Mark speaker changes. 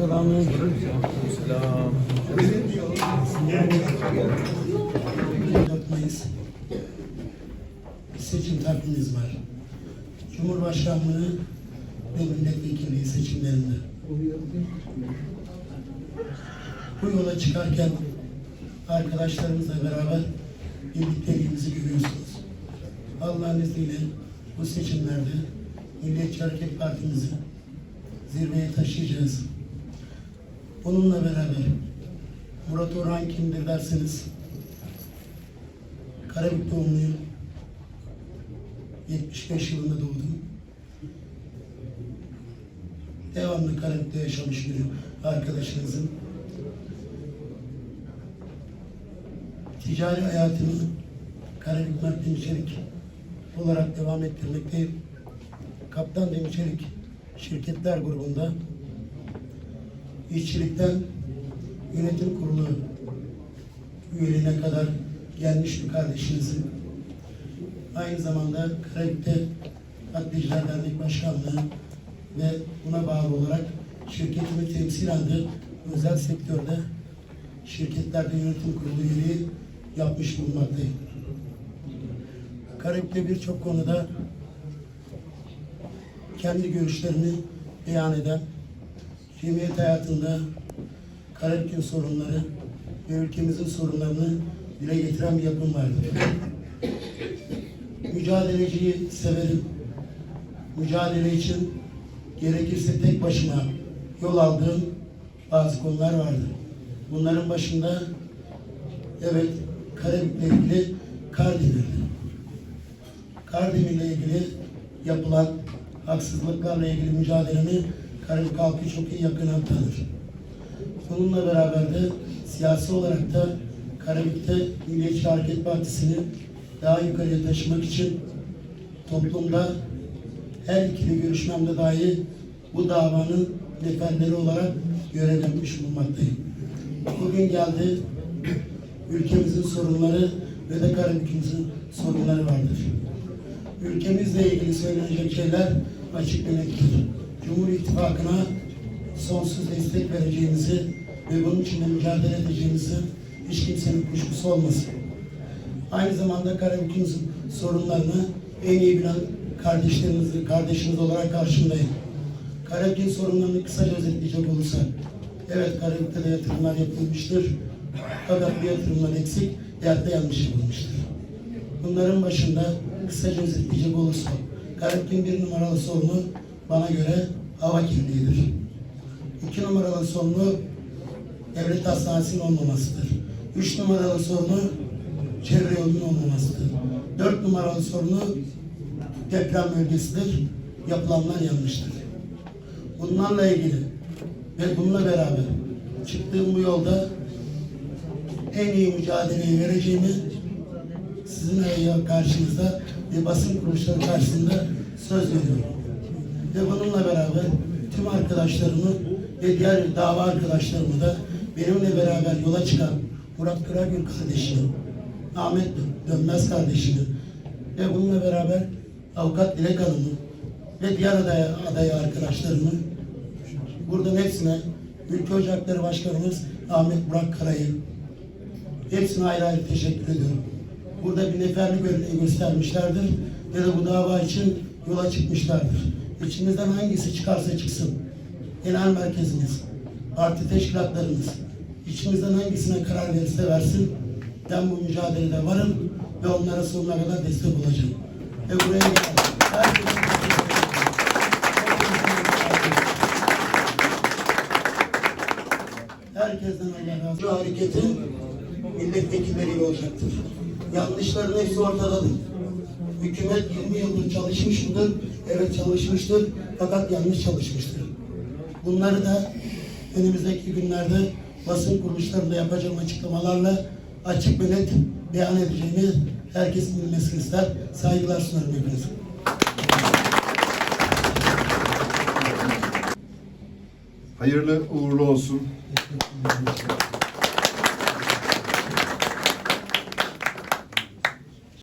Speaker 1: Selamünaleyküm.
Speaker 2: Selam.
Speaker 1: 4 Mayıs seçim takvimimiz var. Cumhurbaşkanlığı ve milletvekilliği seçimlerinde. Bu yola çıkarken arkadaşlarımızla beraber birlikteliğimizi görüyorsunuz. Allah'ın izniyle bu seçimlerde Milliyetçi Hareket Partimizi zirveye taşıyacağız. Bununla beraber Murat Orhan kimdir derseniz Karabük doğumluyum. 75 yılında doğdum. Devamlı Karabük'te yaşamış bir arkadaşınızım. Ticari hayatımı Karabük Mert Demirçelik olarak devam ettirmekteyim. Kaptan Demirçelik şirketler grubunda işçilikten yönetim kurulu üyeliğine kadar gelmiş bir kardeşinizim. Aynı zamanda Karabük'te Nakliyeciler Dernek Başkanlığı ve buna bağlı olarak şirketimi temsilen de özel sektörde şirketlerde yönetim kurulu üyeliği yapmış bulunmaktayım. Karabük'te birçok konuda kendi görüşlerini beyan eden, cemiyet hayatında Karabük'ün sorunları ve ülkemizin sorunlarını dile getiren bir yapım vardır. Mücadeleciyi severim. Mücadele için gerekirse tek başıma yol aldığım bazı konular vardır. Bunların başında evet Karabük'le ilgili Kardemir'dir. Kardemir ile ilgili yapılan haksızlıklarla ilgili mücadelemi Karabük halkı çok iyi yakından tanır. Bununla beraber de siyasi olarak da Karabük'te Milliyetçi Hareket Partisi'ni daha yukarıya taşımak için toplumda her ikili görüşmemde dahi bu davanın neferleri olarak görev yapmış bulunmaktayım. Bugün geldi ülkemizin sorunları ve de Karabük'ümüzün sorunları vardır. Ülkemizle ilgili söylenecek şeyler açık ve. Cumhur İttifakı'na sonsuz destek vereceğimizi ve bunun için de mücadele edeceğimizi hiç kimsenin kuşkusu olmasın. Aynı zamanda Karabük'ümüzün sorunlarını en iyi bilen kardeşleriniz, kardeşiniz olarak karşındayım. Karabük'ün sorunlarını kısaca özetleyecek olursak, evet Karabük'te de yatırımlar yapılmıştır. Fakat bu yatırımlar eksik, yerde yanlış yapılmıştır. Bunların başında kısaca özetleyecek olursak, Karabük'ün bir numaralı sorunu bana göre hava kirliliğidir. İki numaralı sorunu devlet hastanesinin olmamasıdır. Üç numaralı sorunu çevre yolunun olmamasıdır. Dört numaralı sorunu deprem bölgesidir. Yapılanlar yanlıştır. Bunlarla ilgili ve bununla beraber çıktığım bu yolda en iyi mücadeleyi vereceğimi sizin karşınızda ve basın kuruluşları karşısında söz veriyorum. Ve bununla beraber tüm arkadaşlarımı ve diğer dava arkadaşlarımı da benimle beraber yola çıkan Murat Kıragül kardeşimi, Ahmet Dönmez kardeşimi ve bununla beraber Avukat Dilek Hanım'ı ve diğer aday, aday arkadaşlarımı buradan hepsine Ülke Ocakları Başkanımız Ahmet Burak Karay'ı hepsine ayrı ayrı teşekkür ediyorum. Burada bir neferlik örneği göstermişlerdir ve de bu dava için yola çıkmışlardır. İçimizden hangisi çıkarsa çıksın, genel merkezimiz, parti teşkilatlarımız, içimizden hangisine karar verirse versin, ben bu mücadelede varım ve onlara sonuna kadar destek olacağım. Ve buraya herkesin Herkesten Allah razı olsun. Hareketin milletvekilleriyle olacaktır. Yanlışların hepsi ortadadır. Hükümet 20 yıldır çalışmış mıdır? Evet çalışmıştır. Fakat yanlış çalışmıştır. Bunları da önümüzdeki günlerde basın kuruluşlarında yapacağım açıklamalarla açık ve net beyan edeceğimi herkesin bilmesini ister. Saygılar sunarım hepinize.
Speaker 3: Hayırlı uğurlu olsun.